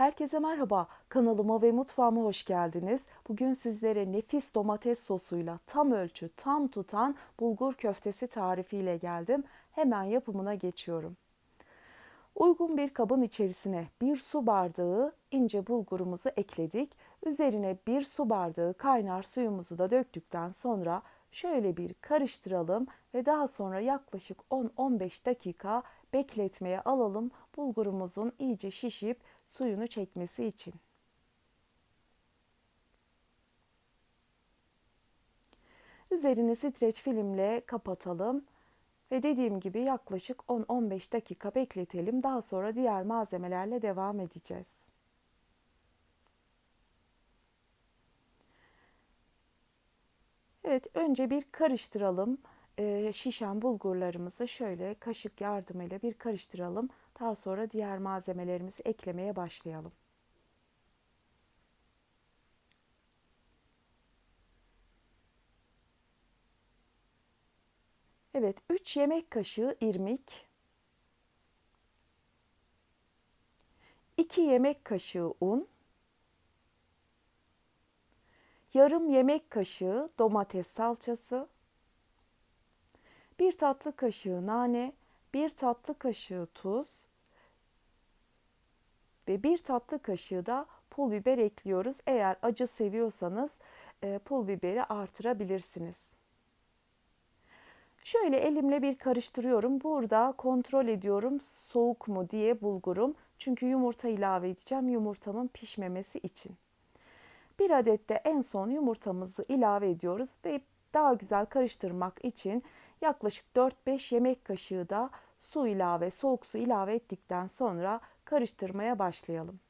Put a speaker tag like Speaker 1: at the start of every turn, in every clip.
Speaker 1: Herkese merhaba. Kanalıma ve mutfağıma hoş geldiniz. Bugün sizlere nefis domates sosuyla tam ölçü, tam tutan bulgur köftesi tarifiyle geldim. Hemen yapımına geçiyorum. Uygun bir kabın içerisine bir su bardağı ince bulgurumuzu ekledik. Üzerine bir su bardağı kaynar suyumuzu da döktükten sonra şöyle bir karıştıralım ve daha sonra yaklaşık 10-15 dakika bekletmeye alalım bulgurumuzun iyice şişip suyunu çekmesi için. Üzerini streç filmle kapatalım ve dediğim gibi yaklaşık 10-15 dakika bekletelim. Daha sonra diğer malzemelerle devam edeceğiz. Evet, önce bir karıştıralım. Ee, şişen bulgurlarımızı şöyle kaşık yardımıyla bir karıştıralım. Daha sonra diğer malzemelerimizi eklemeye başlayalım. Evet, 3 yemek kaşığı irmik, 2 yemek kaşığı un, yarım yemek kaşığı domates salçası, 1 tatlı kaşığı nane, 1 tatlı kaşığı tuz ve 1 tatlı kaşığı da pul biber ekliyoruz. Eğer acı seviyorsanız e, pul biberi artırabilirsiniz. Şöyle elimle bir karıştırıyorum. Burada kontrol ediyorum soğuk mu diye bulgurum. Çünkü yumurta ilave edeceğim yumurtamın pişmemesi için. Bir adet de en son yumurtamızı ilave ediyoruz ve daha güzel karıştırmak için yaklaşık 4-5 yemek kaşığı da su ilave, soğuk su ilave ettikten sonra karıştırmaya başlayalım.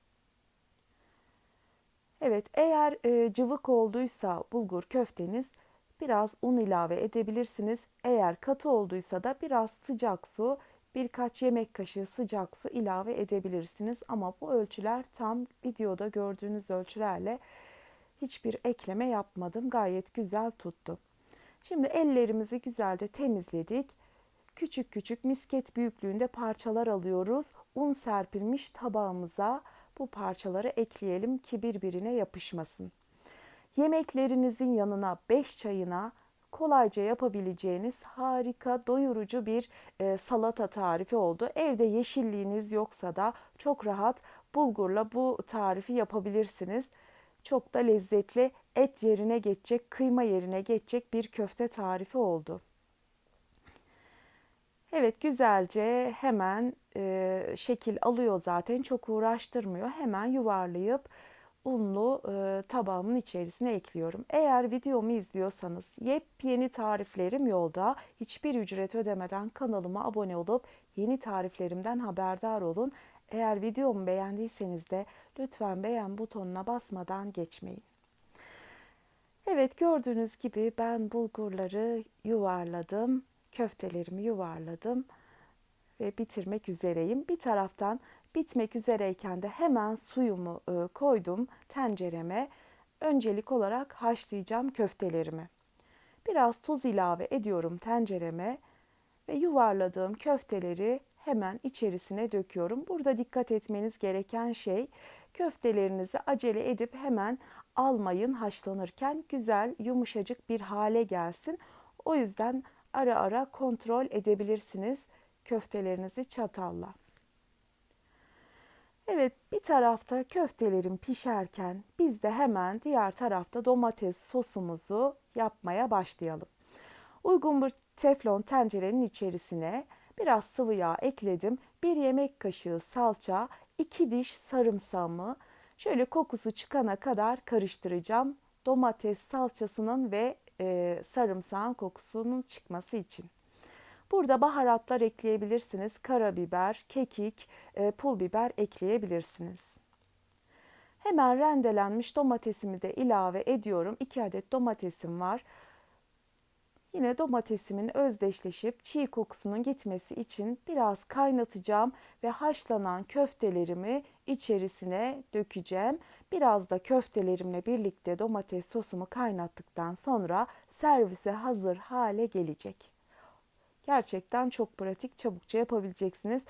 Speaker 1: Evet, eğer e, cıvık olduysa bulgur köfteniz biraz un ilave edebilirsiniz. Eğer katı olduysa da biraz sıcak su, birkaç yemek kaşığı sıcak su ilave edebilirsiniz. Ama bu ölçüler tam videoda gördüğünüz ölçülerle hiçbir ekleme yapmadım. Gayet güzel tuttu. Şimdi ellerimizi güzelce temizledik. Küçük küçük misket büyüklüğünde parçalar alıyoruz. Un serpilmiş tabağımıza bu parçaları ekleyelim ki birbirine yapışmasın. Yemeklerinizin yanına 5 çayına kolayca yapabileceğiniz harika doyurucu bir e, salata tarifi oldu. Evde yeşilliğiniz yoksa da çok rahat bulgurla bu tarifi yapabilirsiniz. Çok da lezzetli et yerine geçecek, kıyma yerine geçecek bir köfte tarifi oldu. Evet güzelce hemen e, şekil alıyor zaten çok uğraştırmıyor. Hemen yuvarlayıp unlu e, tabağımın içerisine ekliyorum. Eğer videomu izliyorsanız yepyeni tariflerim yolda. Hiçbir ücret ödemeden kanalıma abone olup yeni tariflerimden haberdar olun. Eğer videomu beğendiyseniz de lütfen beğen butonuna basmadan geçmeyin. Evet gördüğünüz gibi ben bulgurları yuvarladım. Köftelerimi yuvarladım ve bitirmek üzereyim. Bir taraftan bitmek üzereyken de hemen suyumu e, koydum tencereme. Öncelik olarak haşlayacağım köftelerimi. Biraz tuz ilave ediyorum tencereme ve yuvarladığım köfteleri hemen içerisine döküyorum. Burada dikkat etmeniz gereken şey köftelerinizi acele edip hemen almayın haşlanırken güzel yumuşacık bir hale gelsin. O yüzden ara ara kontrol edebilirsiniz köftelerinizi çatalla. Evet bir tarafta köftelerim pişerken biz de hemen diğer tarafta domates sosumuzu yapmaya başlayalım. Uygun bir teflon tencerenin içerisine biraz sıvı yağ ekledim. Bir yemek kaşığı salça, iki diş sarımsağımı şöyle kokusu çıkana kadar karıştıracağım. Domates salçasının ve e, sarımsağın kokusunun çıkması için. Burada baharatlar ekleyebilirsiniz. Karabiber, kekik, e, pul biber ekleyebilirsiniz. Hemen rendelenmiş domatesimi de ilave ediyorum. 2 adet domatesim var. Yine domatesimin özdeşleşip çiğ kokusunun gitmesi için biraz kaynatacağım ve haşlanan köftelerimi içerisine dökeceğim. Biraz da köftelerimle birlikte domates sosumu kaynattıktan sonra servise hazır hale gelecek. Gerçekten çok pratik, çabukça yapabileceksiniz.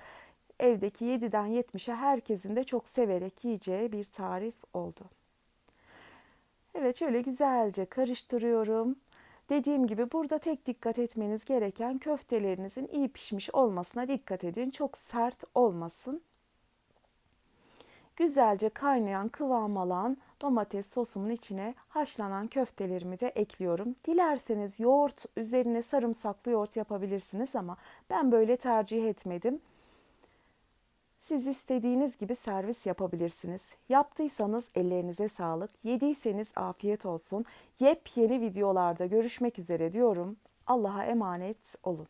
Speaker 1: evdeki 7'den 70'e herkesin de çok severek yiyeceği bir tarif oldu. Evet şöyle güzelce karıştırıyorum. Dediğim gibi burada tek dikkat etmeniz gereken köftelerinizin iyi pişmiş olmasına dikkat edin. Çok sert olmasın. Güzelce kaynayan kıvam alan domates sosumun içine haşlanan köftelerimi de ekliyorum. Dilerseniz yoğurt üzerine sarımsaklı yoğurt yapabilirsiniz ama ben böyle tercih etmedim. Siz istediğiniz gibi servis yapabilirsiniz. Yaptıysanız ellerinize sağlık. Yediyseniz afiyet olsun. Yepyeni videolarda görüşmek üzere diyorum. Allah'a emanet olun.